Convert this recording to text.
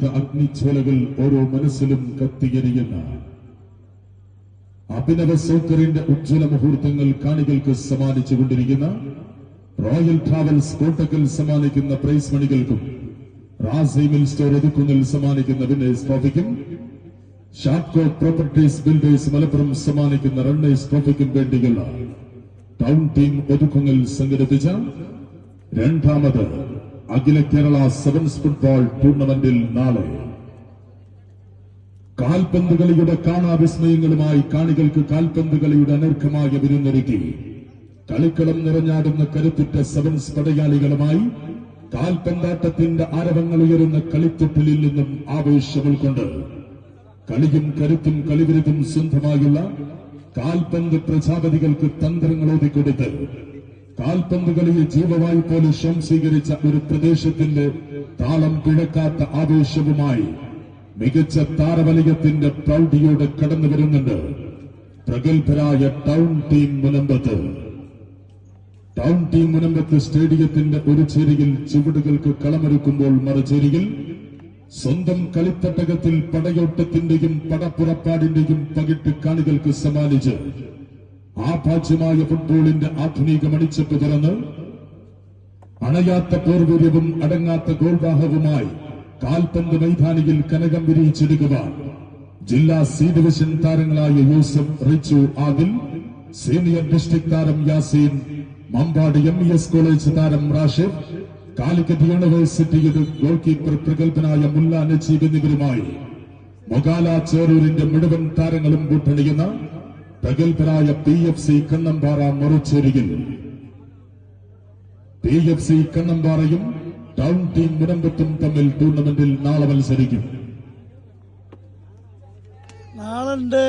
വ്യത്യസ്ത അഗ്നിജ്വലകൾ ഓരോ മനസ്സിലും കത്തിയെരിയുന്ന. അഭിനവ സൗക്കറിന്റെ ഉജ്ജ്വല മുഹൂർത്തങ്ങൾ കാണികൾക്ക് സമ്മാനിച്ചു കൊണ്ടിരിക്കുന്ന റോയൽ ട്രാവൽസ് കോട്ടക്കൽ സമ്മാനിക്കുന്ന പ്രൈസ് മണികൾക്കും റാസൈമിൽ സ്റ്റോർ ഒതുക്കുന്നിൽ സമ്മാനിക്കുന്ന വിനേഴ്സ് ട്രോഫിക്കും ഷാപ്കോ പ്രോപ്പർട്ടീസ് ബിൽഡേഴ്സ് മലപ്പുറം സമ്മാനിക്കുന്ന റണ്ണേഴ്സ് ട്രോഫിക്കും വേണ്ടിയുള്ള ടൗൺ ടീം ഒതുക്കുങ്ങൽ സംഘടിപ്പിച്ച രണ്ടാമത് അഖില കേരള സെവൻസ് ഫുട്ബോൾ ടൂർണമെന്റിൽ നാളെ. കാൽപന്ത് കളിയുടെ കാണാവിസ്മയങ്ങളുമായി കാണികൾക്ക് കാൽപന്ത് കളിയുടെ അനർഘമായ വിരുന്നൊരുക്കി. കളിക്കളം നിറഞ്ഞാടുന്ന കരുത്തുറ്റ സെവൻസ് പടയാളികളുമായി കാൽപന്താട്ടത്തിന്റെ ആരവങ്ങൾ ഉയരുന്ന കളിത്തൊട്ടിലിൽ നിന്നും ആവേശം ഉൾക്കൊണ്ട് കളിയും കരുത്തും കളിവിരുതും സ്വന്തമായുള്ള കാൽപന്ത് പ്രജാപതികൾക്ക് തന്ത്രങ്ങൾ ഓതിക്കൊടുത്ത് കാൽപന്ത് കളിയെ ജീവവായു പോലെ ശംസീകരിച്ച ഒരു പ്രദേശത്തിന്റെ താളം പിഴക്കാത്ത ആവേശവുമായി മികച്ച താരവലയത്തിന്റെ പ്രൗഢിയോടെ കടന്നു വരുന്നുണ്ട് പ്രഗത്ഭരായ town team Munambath. Town team Munambath സ്റ്റേഡിയത്തിന്റെ ഒരു ചേരിയിൽ ചുവടുകൾക്ക് കളമൊരുക്കുമ്പോൾ മറുചേരിയിൽ സ്വന്തം കളിത്തട്ടകത്തിൽ പടയോട്ടത്തിന്റെയും പടപ്പുറപ്പാടിന്റെയും പകിട്ട് കാണികൾക്ക് സമ്മാനിച്ച് ആഭാജ്യമായ ഫുട്ബോളിന്റെ ആധുനിക മണിച്ചപ്പ് തുറന്ന് അണയാത്ത പോർവീര്യവും അടങ്ങാത്ത ഗോൾവാഹവുമായി കാൽപന്ത് മൈതാനിയിൽ കനകം വിരിയിച്ചെടുക്കുക ജില്ലാ സി ഡിവിഷൻ താരങ്ങളായ യൂസഫ് റിച്ചു ആദിൽ സീനിയർ ഡിസ്ട്രിക്ട് താരം Yaseen Mambad M E S college താരം റാഷിദ് കാലിക്കറ്റ് യൂണിവേഴ്സിറ്റിയിൽ ഗോൾ കീപ്പർ പ്രഗത്ഭനായ മുല്ല നജീബ് എന്നിവരുമായി മൊഗാല ചേരൂരിന്റെ മുഴുവൻ താരങ്ങളും കൂട്ടണിയുന്ന പ്രഗത്ഭരായ പി എഫ് സി കണ്ണമ്പാറ മറുച്ചേരിയിൽ പി എഫ് സി കണ്ണമ്പാറയും ടൗൺ ടീം മുനമ്പത്തും തമ്മിൽ ടൂർണമെന്റിൽ നാളെ മത്സരിക്കും. നാളുണ്ട്